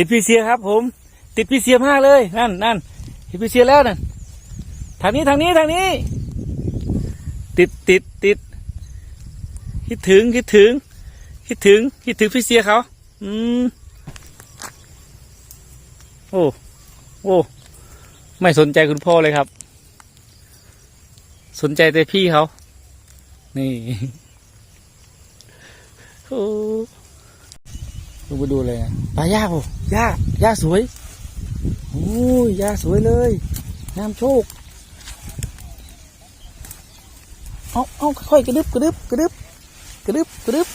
ห็นพี่เสียครับ ผม ติดพี่เสียมากเลยนั่นนั่นเห็นพี่เสียแล้วนั่นทางนี้ทางนี้ทางนี้ ติดติดติดคิดถึงคิดถึง คิดถึงคิดถึงพี่เสียเขาอืมโอ้โอ้ไม่สนใจคุณพ่อเลยครับ สนใจแต่พี่เขานี่ โอ้ ลงไปดูเลยปลาย่าโอ้ย่าย่าสวยโอ้ยย่าสวยเลยน้ำโชคเอาเอาค่อยๆกระดึบกระดึบกระดึบกระดึบกระดึบ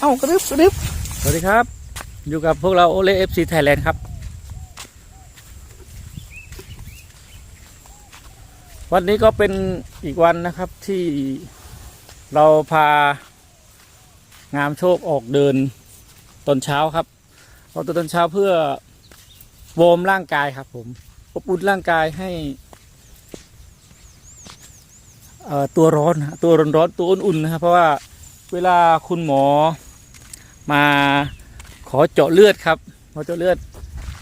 เอากระดึบกระดึบสวัสดีครับ อยู่กับพวกเราโอเลเอฟซีไทยแลนด์ครับ วันนี้ก็เป็นอีกวันนะครับที่เราพางามโชคออกเดิน ตอนเช้าครับออกตัวตอนเช้าเพื่อวอร์มร่างกายครับ ผมอบอุ่นร่างกายให้เอ่อตัวร้อนตัวร้อนร้อนตัวอุ่นๆนะครับเพราะว่าเวลาคุณหมอมาขอเจาะเลือดครับขอเจาะเลือด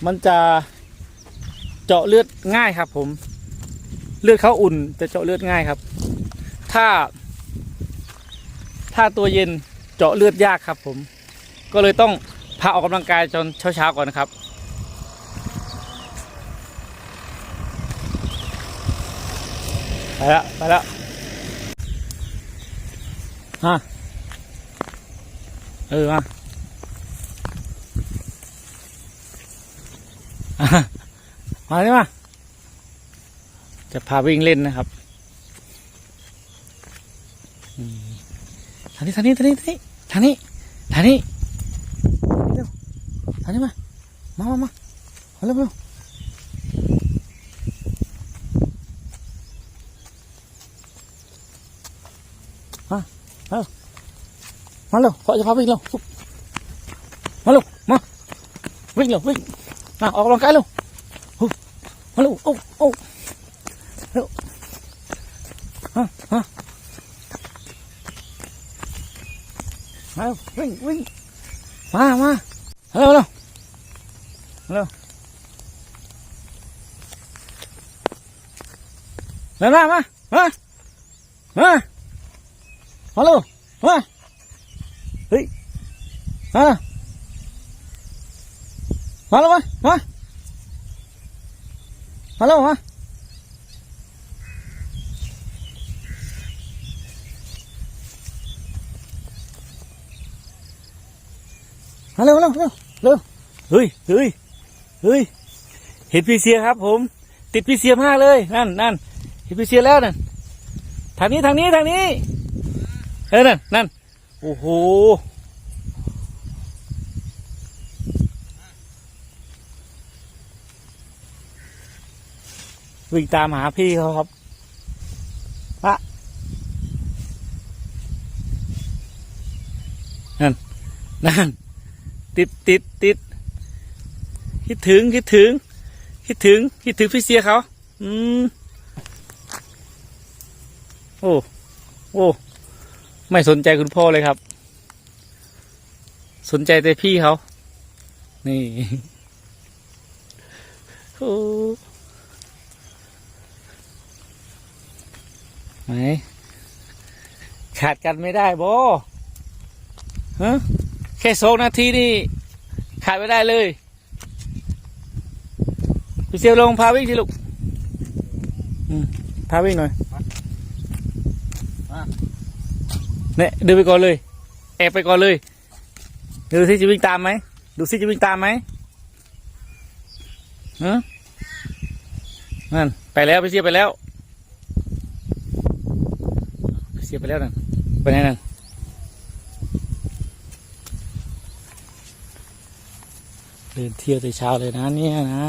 มันจะเจาะเลือดง่ายครับ ผม เลือดเขาอุ่นจะเจาะเลือดง่ายครับ ถ้า ถ้าตัวเย็นเจาะเลือดยากครับผม ก็เลยต้องพาออกกำลังกายจนเช้าๆก่อนนะครับ ไปแล้วไปแล้วฮะเออมาอมาเลยมาจะพาวิ่งเล่นนะครับทางนี้ทางนี้ทางนี้ทางนี้ทางนี้ทางนี้ ทางนี้มามามามาเอาเร็วเร็วมาเร็วพ่อจะพาวิ่งเร็วฟุ๊บมา เร็วมาวิ่งเร็ววิ่งมาออกกำลังกาย เฮ้ย เห็ดพีเซียครับ ผม ติดพีเซียมากเลยนั่นนั่นเห็ดพีเซียแล้วนั่นทางนี้ทางนี้ทางนี้ เออนั่นนั่นโอ้โหวิ่งตามหาพี่เขาครับปะนั่น นั่น ติดติดติด คิดถึงคิดถึง คิดถึงคิดถึงพี่เสียเขาอืมโอ้โอ้ไม่สนใจคุณพ่อเลยครับ สนใจแต่พี่เขานี่โอ้ไหนขาดกันไม่ได้บอฮะแค่สองนาทีนี่ขาดไม่ได้เลย พี่เซียวลงพาวิ่งสิลูกอืมพาวิ่งหน่อยเนี่ยเดินไปก่อนเลย แอบไปก่อนเลยดูสิจะวิ่งตามไหมดูสิจะวิ่งตามไหมฮะนั่นไปแล้วพี่เซียวไปแล้วเสียไปแล้วนั่นไปไหนนั่นเดินเที่ยวแต่เช้าเลยนะเนี่ยนะ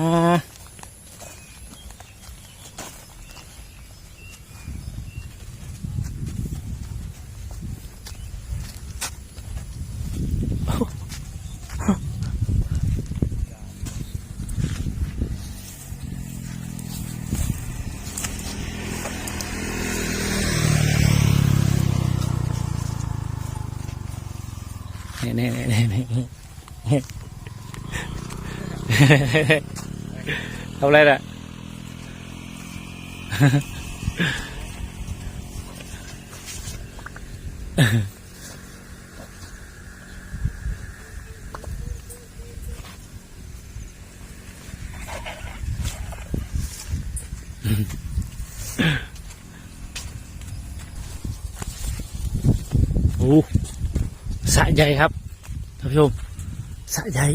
นี่นี่นี่นี่นี่ ทำอะไรน่ะโอ้สะใหญ่ครับท่านผู้ชมสะใหญ่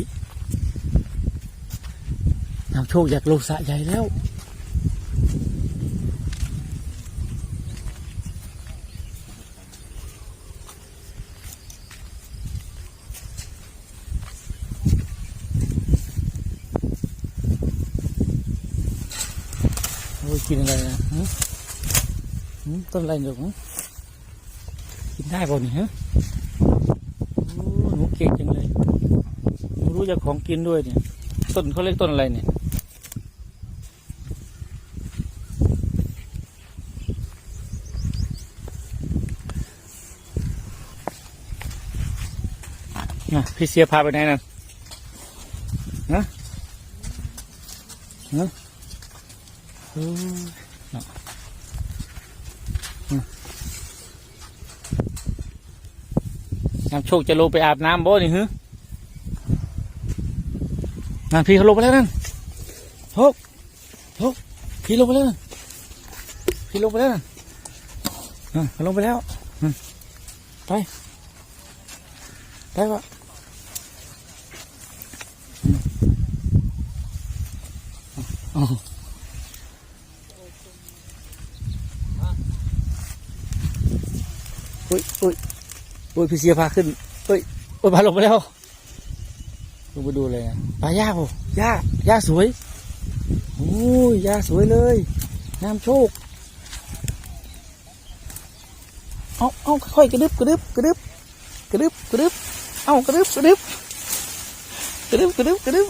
นำโชคอยากลงสะใหญ่แล้วโอ้ยกินอะไรนะต้นอะไรหนูหึกินได้ป่นี่ฮะหนูเก่งจังเลยหนูรู้จักของกินด้วยเนี่ย ต้นเขาเรียกต้นอะไรเนี่ย พี่เสียพาไปไหนนั่นฮะฮะโอ้ยเนอะนำโชคจะลงไปอาบน้ำบ่นี่ฮึนั่นพี่เขาลงไปแล้วนั่นโชคโชคพี่ลงไปแล้วพี่ลงไปแล้วนั่นอะเขาลงไปแล้ว ไป ไปวะ อุ้ยอุ้ยอุ้ยพี่เสียพาขึ้นเฮ้ยโอ้ยพาลงไปแล้วลงไปดูเลยปลาย่าโอ้ย่าย่าสวยโอ้ยย่าสวยเลยน้ำโชคเอาเอาค่อยๆกระดึบกระดึบกระดึบกระดึบกระดึบเอากระดึบกระดึบกระดึบกระดึบกระดึบ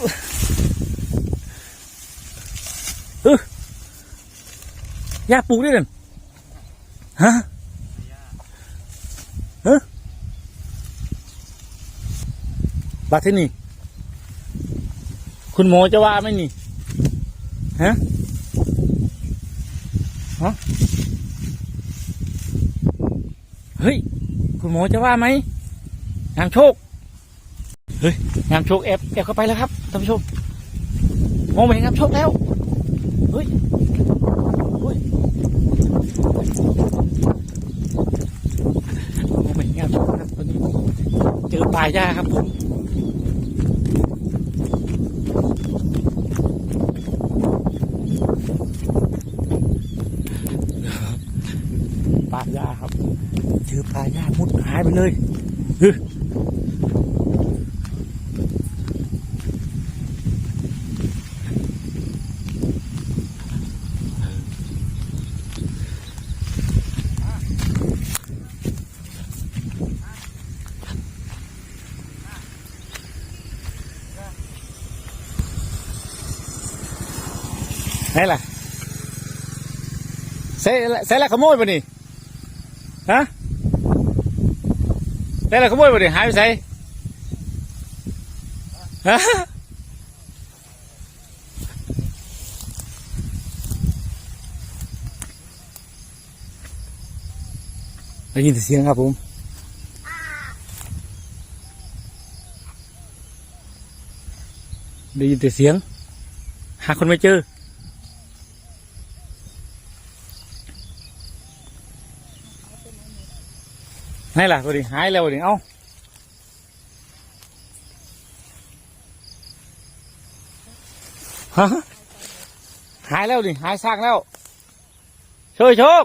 เออย่าปลูกด้วยนั่นฮะบัดที่นี่ คุณหมอจะว่าไหมนี่ ฮะ ฮะ เฮ้ย คุณหมอจะว่าไหมงามโชค เฮ้ยงามโชคแอบแอบเข้าไปแล้วครับท่านผู้ชมมองไปเห็นงามโชคแล้ว เฮ้ยเฮ้ยมองไปเห็นงามครับตอนนี้เจอป่าหญ้าครับผมปลาย่าครับเจอปลาย่ามุดหายไปเลย ไหนล่ะเซ่เซ่ละขโมยปะนี่ฮะได้ละขโมยไปดิหายไปใส่ฮะได้ยินเสียงครับผมได้ยินแต่เสียง หาคนไม่เจอ ไหล่ะพอดีหายแล้วพอดีเอ้าฮะหายแล้วดิหายซากแล้วโชยโชค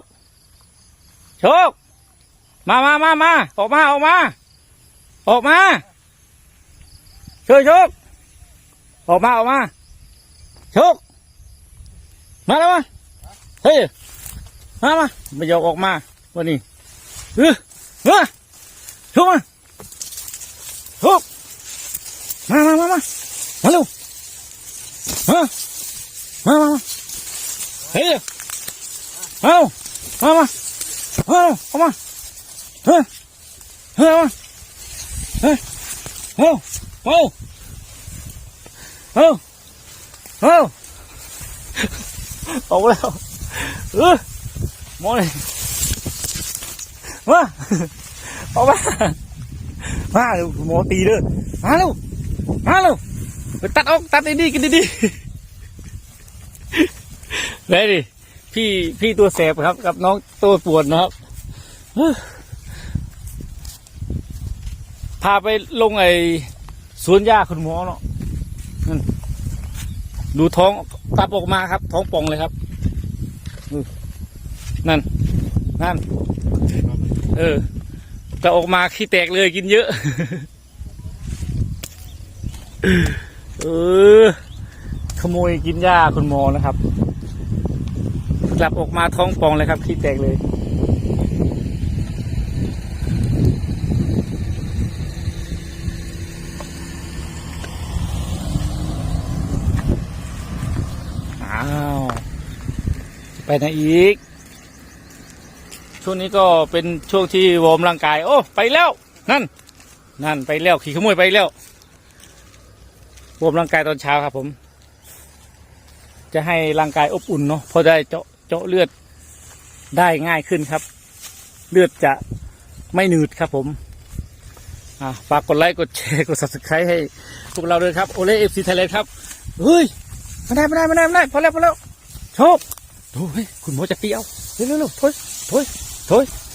โชคมามามามาออกมาออกมาออกมาโชยโชคออกมาออกมาโชคมาแล้วมาเฮ้ยมามาไม่ยอมออกมาวันนี้เออ มาชุบมาชุบมามามามามาเร็วมามามามาเฮ้ยเอามามาเอาเอามาเฮ้ยเฮ้ยมาเฮ้ยเอาเอาเอาเอาออกมาแล้วเออมอเลยมา ออกมามาเร็วหมอตีเด้อมาเร็วมาเร็วไปตัดออกตัดดีๆกินดีๆเลยดิพี่พี่ตัวแสบครับ กับน้องตัวปวดนะครับพาไปลงไอ้สวนหญ้าคุณหมอเนาะดูท้องตับออกมาครับ ท้องป่องเลยครับนั่น นั่น เออ จะออกมาขี้แตกเลยกินเยอะ เออ ขโมยกินหญ้าคุณหมอนะครับ กลับออกมาท้องป่องเลยครับขี้แตกเลยอ้าว ไปไหนอีก ช่วงนี้ก็เป็นช่วงที่วอร์มร่างกาย โอ้ ไปแล้ว นั่น นั่นไปแล้ว ขี่ขโมยไปแล้ววอร์มร่างกายตอนเช้าครับผม จะให้ร่างกายอบอุ่นเนาะเพอได้เจาะเจาะเลือดได้ง่ายขึ้นครับ เลือดจะไม่หนืดครับผมอ่าฝากกดไลค์กดแชร์กด subscribe ให้พวกเราด้วยครับโอเล่เอฟซีไทยแลนด์ครับเฮ้ยไม่ได้ไม่ได้ไม่ได้ไม่ได้พอแล้วพอแล้วโชคโอ้ยคุณหมอจะเตี้ยวเร็วเร็วเร็วถอยถอย ถอย